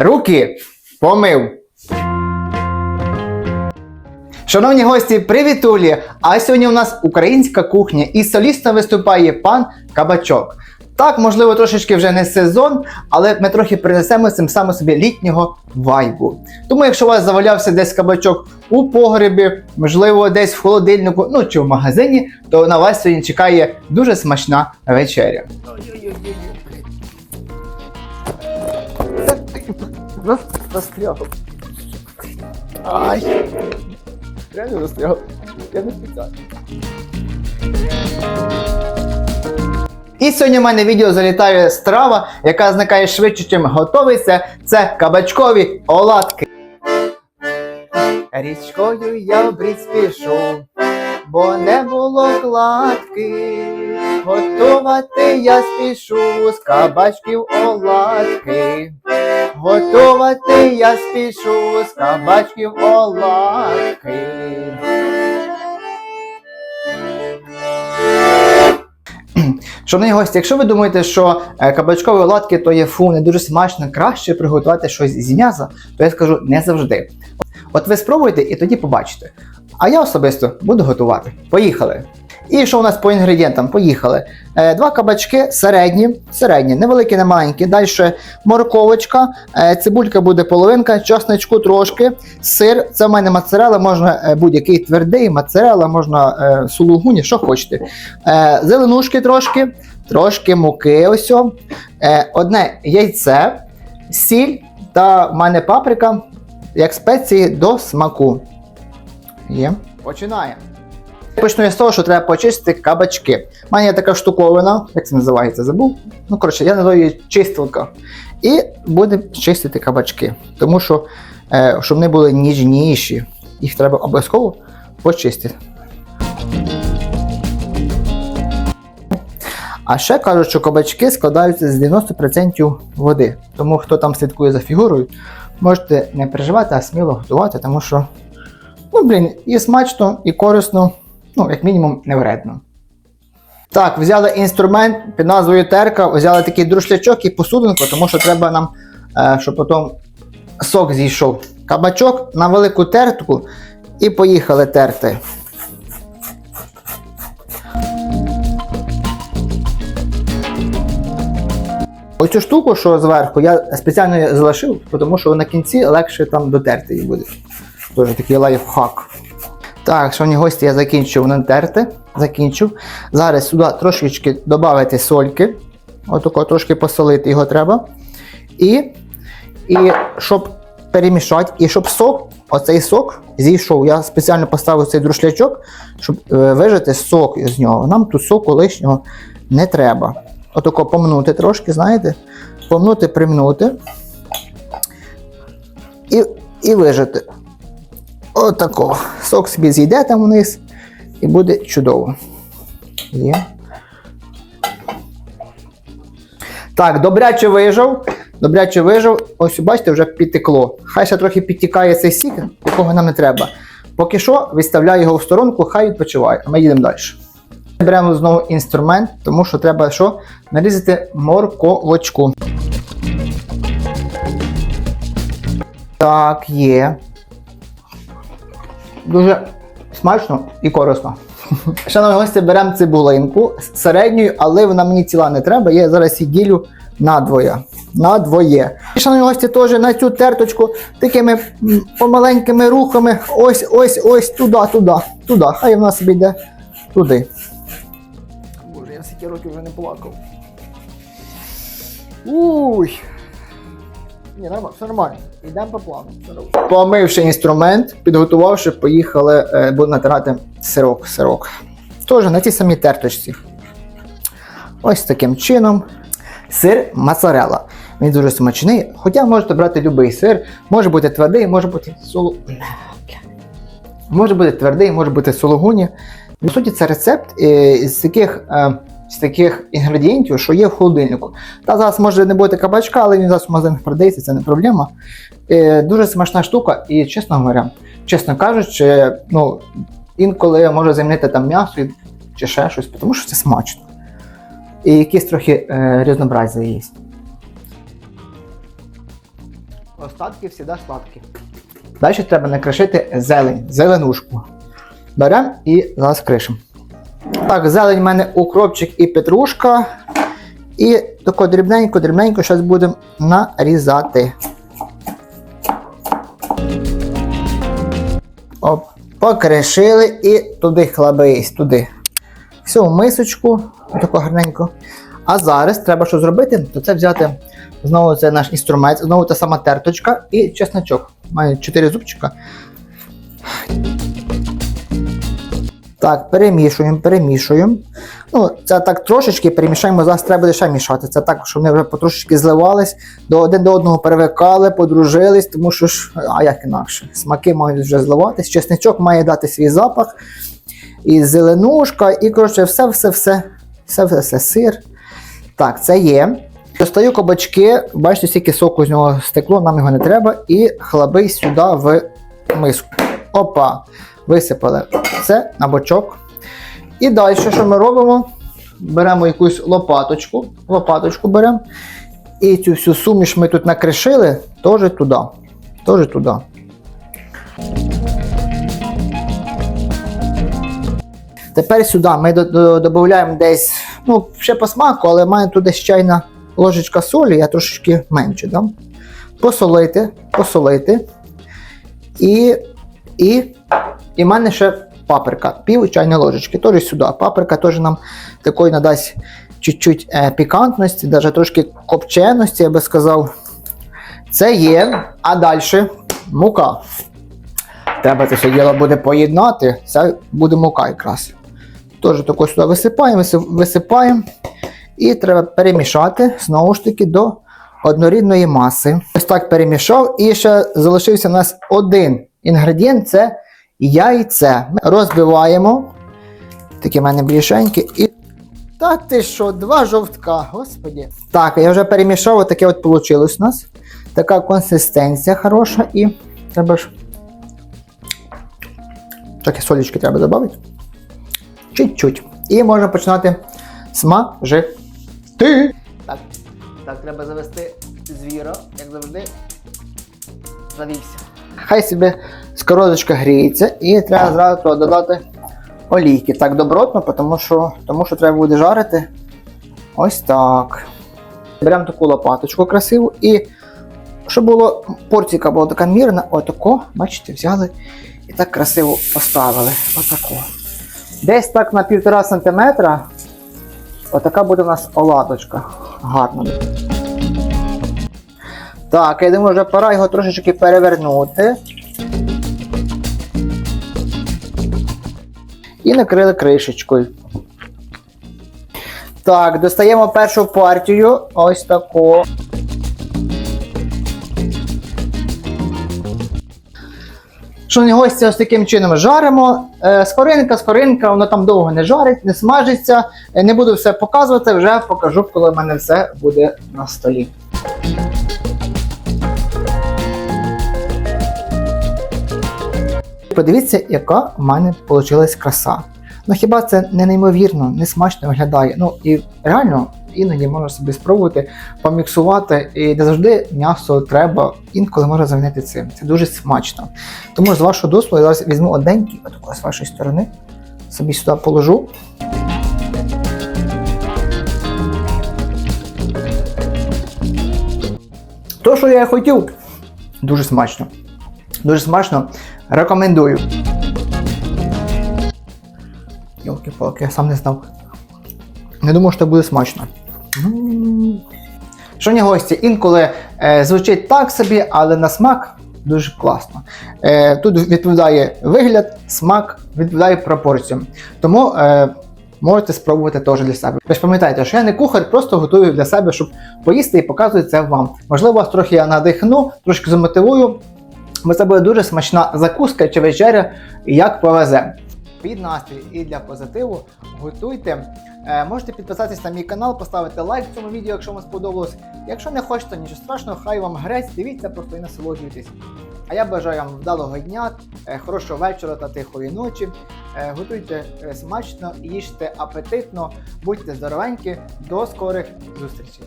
Руки помив. Шановні гості, привітулі! А сьогодні у нас українська кухня і солістом виступає пан Кабачок. Так, можливо, трошечки вже не сезон, але ми трохи принесемо цим самим собі літнього вайбу. Тому, якщо у вас завалявся десь кабачок у погребі, можливо, десь в холодильнику, ну чи в магазині, то на вас сьогодні чекає дуже смачна вечеря. Застряг. Ай! Реально застряг. Я не спеціально. І сьогодні в мене відео залітає страва, яка зникає швидше, чим готовиться. Це кабачкові оладки. Річкою я в брід спішу, бо не було кладки. Готувати я спішу з кабачків оладки. Готувати я спішу з кабачків оладки. Шановні гості, якщо ви думаєте, що е, кабачкові оладки то є фу, не дуже смачно, краще приготувати щось з м'яса, то я скажу не завжди. От ви спробуйте і тоді побачите. А я особисто буду готувати. Поїхали! І що у нас по інгредієнтам? Поїхали. Е, два кабачки середні, середні, невеликі, не маленькі. Далі морковочка, е, цибулька буде половинка, часничку трошки, сир. Це в мене моцарелла, можна е, будь-який твердий, моцарелла, можна сулугуні, що хочете. Зеленушки трошки, трошки муки. Ось. Одне яйце, сіль та в мене паприка, як спеції до смаку. Є. Починаємо. Почну я з того, що треба почистити кабачки. У мене є така штуковина, як це називається, забув. Ну, коротше, я називаю її чистилка. І будемо чистити кабачки. Тому що, е, щоб вони були ніжніші, їх треба обов'язково почистити. А ще кажуть, що кабачки складаються з 90% води. Тому хто там слідкує за фігурою, можете не переживати, а сміло готувати, тому що, ну, блін, і смачно, і корисно, ну, як мінімум, не вредно. Так, взяли інструмент під назвою терка, взяли такий друшлячок і посудинку, тому що треба нам, е, щоб потім сок зійшов. Кабачок на велику тертку і поїхали терти. Оцю штуку, що зверху, я спеціально залишив, тому що на кінці легше там дотерти її буде. Тож такий лайфхак. Так, шановні гості, я закінчив натерти. Закінчив. Зараз сюди трошечки додати сольки. Отако трошки посолити його треба. І, і щоб перемішати, і щоб сок, оцей сок зійшов. Я спеціально поставив цей друшлячок, щоб е, вижати сок з нього. Нам тут соку лишнього не треба. Отако помнути трошки, знаєте? Помнути, примнути. І, і вижати. Отако. Сок собі зійде там вниз і буде чудово. Є. Так, добряче вижав. Добряче вижав. Ось, бачите, вже підтекло. Хай ще трохи підтікає цей сік, якого нам не треба. Поки що, відставляю його в сторонку, хай відпочиває, а ми їдемо далі. Беремо знову інструмент, тому що треба що? Нарізати морковочку. Так, є. Дуже смачно і корисно. Шановні гості, беремо цибулинку середньою, але вона мені ціла не треба. Я зараз її ділю надвоє. Надвоє. І, шановні гості, теж на цю терточку такими помаленькими рухами. Ось, ось, ось, туди, туди, туди. Хай вона собі йде туди. Боже, я стільки років вже не плакав. Уй. Ні, нормально, все нормально. Йдемо по плану. Помивши інструмент, підготувавши, поїхали, е, буду натирати сирок. сирок. Теж на тій самій терточці. Ось таким чином. Сир моцарелла. Він дуже смачний. Хоча можете брати будь-який сир. Може бути твердий, може бути соло. Може бути твердий, може бути сологуні. По суті, це рецепт е, з таких, е, з таких інгредієнтів, що є в холодильнику. Та зараз може не бути кабачка, але він зараз в магазинах продається, це не проблема. Е, дуже смачна штука, і чесно говоря, чесно кажучи, ну, інколи може замінити там м'ясо чи ще щось, тому що це смачно. І якісь трохи е, різнообразя є. остатки завжди сладкі. Далі треба накришити зелень, зеленушку. Беремо і зараз кришимо. Так, зелень в мене укропчик і петрушка. І тако дрібненько-дрібненько зараз будемо нарізати. Оп, покришили і туди хлабись, туди. Все, мисочку, отако гарненько. А зараз треба що зробити, то це взяти знову це наш інструмент, знову та сама терточка і чесночок. Має 4 зубчика. Так, перемішуємо, перемішуємо. Ну, це так трошечки перемішаємо, зараз треба ще мішати. Це так, щоб вони вже потрошечки зливались, до один до одного перевикали, подружились, тому що ж, а як інакше, смаки мають вже зливатись, чесничок має дати свій запах, і зеленушка, і коротше, все, все, все, все, все, все, сир. Так, це є. Достаю кабачки, бачите, скільки соку з нього стекло, нам його не треба, і хлаби сюди в миску. Опа! Висипали це на бочок. І далі, що ми робимо? Беремо якусь лопаточку, лопаточку беремо. І цю всю суміш ми тут накришили, теж туди. Теж туди. Тепер сюди ми додаємо десь, ну, ще по смаку, але має тут десь чайна ложечка солі, я трошечки менше дам. Посолити, посолити. І, і, і в мене ще паприка, пів чайної ложечки, теж сюди. Паприка теж нам такої надасть чуть-чуть е, пікантності, навіть трошки копченості, я би сказав. Це є. А далі мука. Треба це все діло буде поєднати. Це буде мука якраз. Теж тако сюди висипаємо, висип- висипаємо. І треба перемішати знову ж таки до однорідної маси. Ось так перемішав. І ще залишився у нас один інгредієнт це яйце. Ми розбиваємо. Такі в мене більшенькі. І. Та ти що, два жовтка, господі. Так, я вже перемішав, таке от вийшло у нас. Така консистенція хороша і треба ж. Трохи солічки треба додати. Чуть-чуть. І можна починати смажити. Так, так, треба завести звіра, як завжди. Завівся. Хай собі скорозочка гріється і треба зразу додати олійки. Так добротно, тому що, тому що треба буде жарити. Ось так. Беремо таку лопаточку красиву і щоб було порційка була така мірна, отако, бачите, взяли і так красиво поставили. Отако. Десь так на півтора сантиметра. Отака буде у нас оладочка. Гарна. Так, я думаю, вже пора його трошечки перевернути. І накрили кришечкою. Так, достаємо першу партію. Ось таку. Шановні гості, ось таким чином жаримо. Е, скоринка, скоринка, воно там довго не жарить, не смажиться. Е, Не буду все показувати, вже покажу, коли в мене все буде на столі. Подивіться, яка в мене вийшла краса. Ну хіба це не неймовірно, не смачно виглядає. Ну і реально іноді можна собі спробувати поміксувати, і не завжди м'ясо треба, інколи можна замінити цим. Це дуже смачно. Тому з вашого дозволу я зараз візьму одненький, отако з вашої сторони, собі сюди положу. То, що я хотів, дуже смачно. Дуже смачно. Рекомендую. Йолки-палки, я сам не знав. Не думав, що буде смачно. Шановні гості, інколи е, звучить так собі, але на смак дуже класно. Е, тут відповідає вигляд, смак, відповідає пропорціям. Тому е, можете спробувати теж для себе. Ви ж пам'ятаєте, що я не кухар, просто готую для себе, щоб поїсти і показую це вам. Можливо, вас трохи я надихну, трошки замотивую. Бо це буде дуже смачна закуска чи вечеря, як повезе. Під настрій і для позитиву готуйте. Е, можете підписатись на мій канал, поставити лайк цьому відео, якщо вам сподобалось. Якщо не хочете, нічого страшного, хай вам грець, дивіться просто і насолоджуйтесь. А я бажаю вам вдалого дня, е, хорошого вечора та тихої ночі. Е, Готуйте смачно, їжте апетитно, будьте здоровенькі, до скорих зустрічей.